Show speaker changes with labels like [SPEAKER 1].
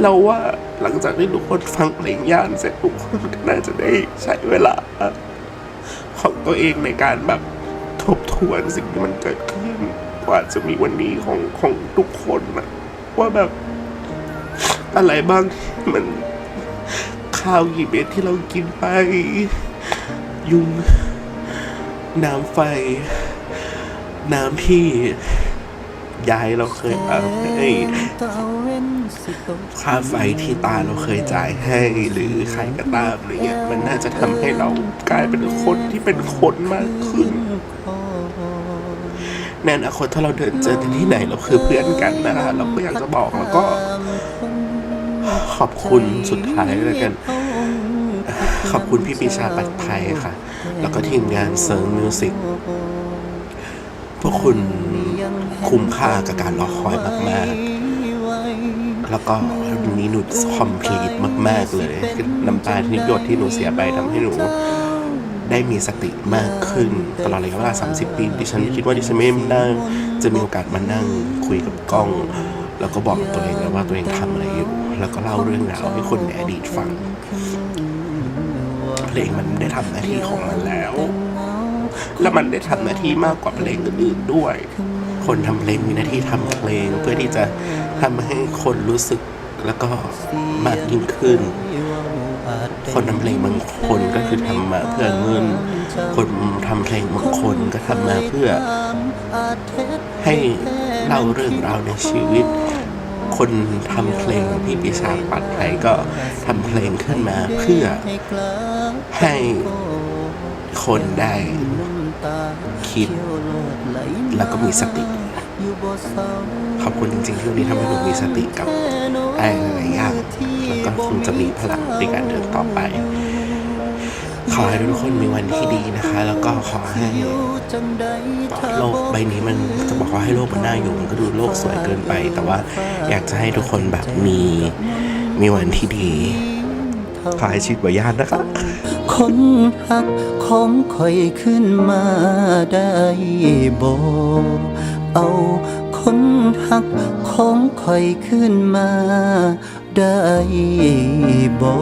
[SPEAKER 1] เราว่าหลังจากที่ทุกคนฟังเพลงย่านเสร็จทุกคนก็น่าจะได้ใช้เวลา ของตัวเองในการแบบทบทวนสิ่งที่มันเกิดขึ้นกว่าจะมีวันนี้ของของทุกคนนะว่าแบบอะไรบ้างมันข้าวกี่เม็ดที่เรากินไป ยุง น้ำไฟ น้ำที่ยายเราเคยเอาให้ ค่าไฟที่ตาเราเคยจ่ายให้หรือใครก็ตามอะไรเงี้ยมันน่าจะทำให้เรากลายเป็นคนที่เป็นคนมากขึ้นในอนาคตถ้าเราเดินเจอกันที่ไหนเราคือเพื่อนกันนะคะเราก็อยากจะบอกแล้วก็ ขอบคุณสุดท้ายแล้วกัน ขอบคุณพี่ปีชาปัดไทยค่ะ แล้วก็ทีมงานเซิร์ฟมิวสิกพวกคุณคุ้มค่ากับการรอคอยมาก ๆ แล้วก็วันนี้หนูคอมพลีทมาก ๆ เลยน้ำตาที่หยดที่หนูเสียไปทำให้หนูได้มีสติมากขึ้นตลอดระยะเวลา 30 ปีดิฉันคิดว่าดิฉันไม่น่าจะมีโอกาสมานั่งคุยกับกล้อง แล้วก็บอกตัวเองแล้วว่าตัวเองทำอะไรอยู่ แล้วก็เล่าเรื่องราวให้คนในอดีตฟัง เพลงมันได้ทำหน้าที่ของมันแล้ว แล้วมันได้ทำหน้าที่มากกว่าเพลงอื่นๆด้วย คนทำเพลงมีหน้าที่ทำเพลงเพื่อที่จะทำให้คนรู้สึกแล้วก็มากยิ่งขึ้น คนทำเพลงบางคนก็คือทำมาเพื่อเงิน คนทำเพลงบางคนก็ทำมาเพื่อ ให้เล่าเรื่องราวในชีวิต คนทำเพลงพี่ปิชาปัดไทยก็ทำเพลงขึ้นมาเพื่อให้คนได้ คิด แล้วก็มีสติ ขอบคุณจริงๆที่วันนี้ทำให้หนูมีสติกับอะไรหลายๆอย่างแล้วก็คงจะมีพลังในการเดินต่อไป ขอให้ทุกคนมีวันที่ดีนะคะ แล้วก็ขอให้โลกใบนี้มันจะบอกว่าให้โลกมันน่าอยู่มันก็ดูโลกสวยเกินไป แต่ว่าอยากจะให้ทุกคนแบบมีมีวันที่ดีขอให้ชีวิตวายานนะคะ
[SPEAKER 2] คนหักของคอยขึ้นมาได้บ่เอาคนหักของคอยขึ้นมาได้บ่